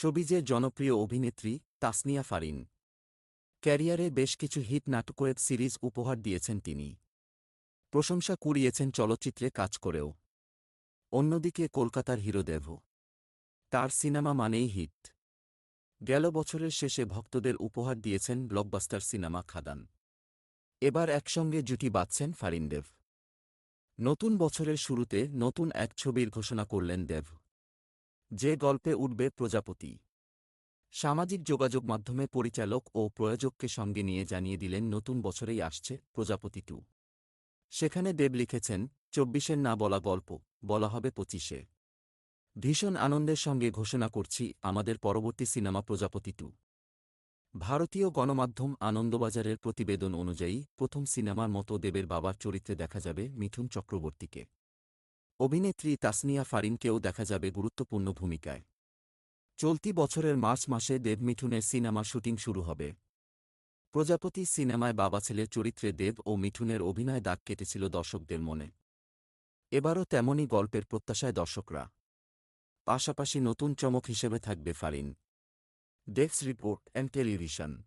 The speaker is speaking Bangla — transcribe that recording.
শোবিজের জনপ্রিয় অভিনেত্রী তাসনিয়া ফারিন। ক্যারিয়ারে বেশ কিছু হিট নাটক ওয়েব সিরিজ উপহার দিয়েছেন তিনি। প্রশংসা কুড়িয়েছেন চলচ্চিত্রে কাজ করেও। অন্যদিকে কলকাতার হিরোদেভ। তার সিনেমা মানেই হিট। গেল বছরের শেষে ভক্তদের উপহার দিয়েছেন ব্লকবাস্টার সিনেমা খাদান। এবার একসঙ্গে জুটি বাঁধছেন ফারিনদেব নতুন বছরের শুরুতে নতুন এক ছবির ঘোষণা করলেন দেব যে গল্পে উঠবে প্রজাপতি। সামাজিক যোগাযোগ মাধ্যমে পরিচালক ও প্রয়োজককে সঙ্গে নিয়ে জানিয়ে দিলেন, নতুন বছরেই আসছে প্রজাপতি টু। সেখানে দেব লিখেছেন, চব্বিশের না বলা গল্প, বলা হবে পঁচিশে। ভীষণ আনন্দের সঙ্গে ঘোষণা করছি, আমাদের পরবর্তী সিনেমা প্রজাপতি টু। ভারতীয় গণমাধ্যম আনন্দবাজারের প্রতিবেদন অনুযায়ী, প্রথম সিনেমার মতো দেবের বাবার চরিত্রে দেখা যাবে মিঠুন চক্রবর্তীকে। অভিনেত্রী তাসনিয়া ফারিনকেও দেখা যাবে গুরুত্বপূর্ণ ভূমিকায়। চলতি বছরের মার্চ মাসে দেব মিঠুনের সিনেমা শুটিং শুরু হবে। প্রজাপতি সিনেমায় বাবা ছেলের চরিত্রে দেব ও মিঠুনের অভিনয় দাগ কেটেছিল দর্শকদের মনে। এবারও তেমনই গল্পের প্রত্যাশায় দর্শকরা। পাশাপাশি নতুন চমক হিসেবে থাকবে Farin. Desk report and television.